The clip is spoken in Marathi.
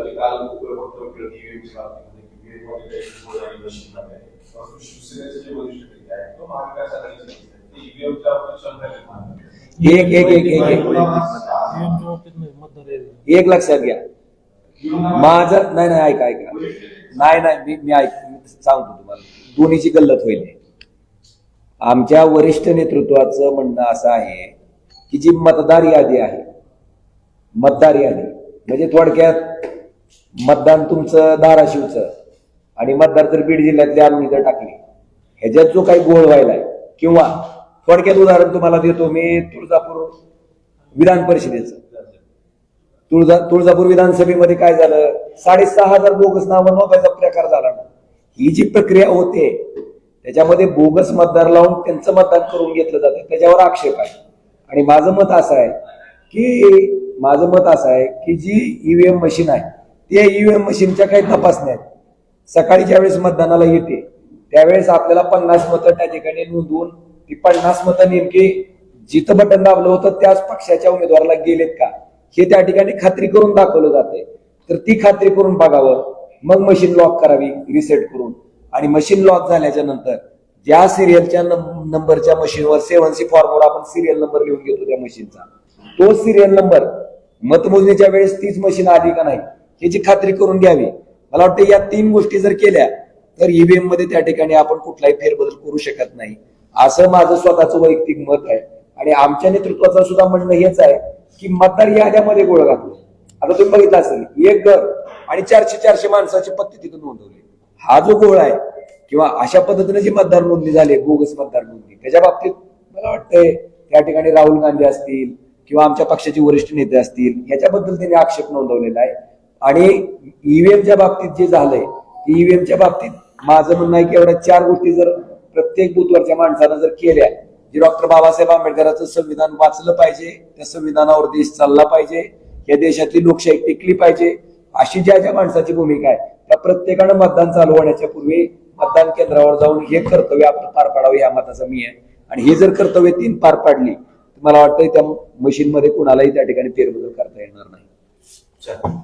जे काल वक्तव्य केलं EVM च्या बाबतीमध्ये की EVM मध्ये काही गोळ आणि मशीन To आहे. परंतु शिवसेनेचे जे वरिष्ठ नेते आहेत किंवा महाविकास आघाडीचे नेते आहेत, ते EVM च्या बाबतीत शंका घेत एक एक एक एक एक एक लक्षात घ्या माझं नाही नाही ऐका ऐका नाही नाही मी मी ऐक सांगतो तुम्हाला दोन्हीची गल्लत होईल आमच्या वरिष्ठ नेतृत्वाचं म्हणणं असं आहे की जी मतदार यादी आहे मतदार यादी म्हणजे थोडक्यात मतदान तुमचं धाराशिवचं. आणि मतदार जर बीड जिल्ह्यातले आम्ही जर टाकले ह्याच्यात जो काही गोळ व्हायला आहे किंवा थोडक्यात उदाहरण तुम्हाला देतो मी तुळजापूर विधान परिषदेचं. तुळजा तुळजापूर विधानसभेमध्ये काय झालं? साडेसहा हजार बोगस नावं नोंदवायचा प्रकार झाला ना. ही जी प्रक्रिया होते त्याच्यामध्ये बोगस मतदार लावून त्यांचं मतदान करून घेतलं जातं त्याच्यावर आक्षेप आहे. आणि माझं मत असं आहे की माझं मत असं आहे की जी ईव्हीएम मशीन आहे त्या ईव्हीएम मशीनच्या काही तपासण्या आहेत. सकाळी ज्यावेळेस मतदानाला येते त्यावेळेस आपल्याला पन्नास मतं त्या ठिकाणी नोंदवून ती पन्नास मतं नेमकी जिथं बटन दाबलं होतं त्याच पक्षाच्या उमेदवाराला गेलेत का? हे त्या ठिकाणी खात्री करून दाखवलं जाते तर ती खात्री करून बघावं. मग मशीन लॉक करावी रिसेट करून. आणि मशीन लॉक झाल्याच्यानंतर ज्या सिरियलच्या नंबरच्या मशीनवर सेव्हन सी फॉर्मवर आपण सिरियल नंबर लिहून घेतो त्या मशीनचा. तो सिरियल नंबर मतमोजणीच्या वेळेस तीच मशीन आली का नाही? याची खात्री करून घ्यावी मला वाटतं या तीन गोष्टी जर केल्या तर ईव्हीएममध्ये त्या ठिकाणी आपण कुठलाही फेरबदल करू शकत नाही. असं माझं स्वतःचं वैयक्तिक मत आहे. आणि आमच्या नेतृत्वाचं सुद्धा म्हणणं हेच आहे की मतदार याद्यामध्ये गोळ घातलो. आता तुम्ही बघितलं असेल एक घर आणि चारशे चारशे माणसाची पत्ती तिथून नोंदवली. हा जो गोळ आहे किंवा अशा पद्धतीने जी मतदार नोंदणी झाली बोगस मतदार नोंदणी त्याच्या बाबतीत मला वाटतंय त्या ठिकाणी राहुल गांधी असतील किंवा आमच्या पक्षाचे वरिष्ठ नेते असतील याच्याबद्दल त्यांनी आक्षेप नोंदवलेला आहे. आणि ईव्हीएमच्या बाबतीत जे झालंय ईव्हीएमच्या बाबतीत माझं म्हणणं आहे की एवढ्या चार गोष्टी जर प्रत्येक बुथवरच्या माणसानं जर केल्या जे डॉक्टर बाबासाहेब आंबेडकरांचं संविधान वाचलं पाहिजे त्या संविधानावर देश चालला पाहिजे या देशातली लोकशाही टिकली पाहिजे अशी ज्या ज्या माणसाची भूमिका आहे त्या प्रत्येकानं मतदान चालू होण्याच्या पूर्वी मतदान केंद्रावर जाऊन हे कर्तव्य आपण पार पाडावं या मताचा मी आहे आणि हे जर कर्तव्य तीन पार पाडली तर मला वाटतं त्या मशीनमध्ये कुणालाही त्या ठिकाणी फेरबदल करता येणार नाही चला.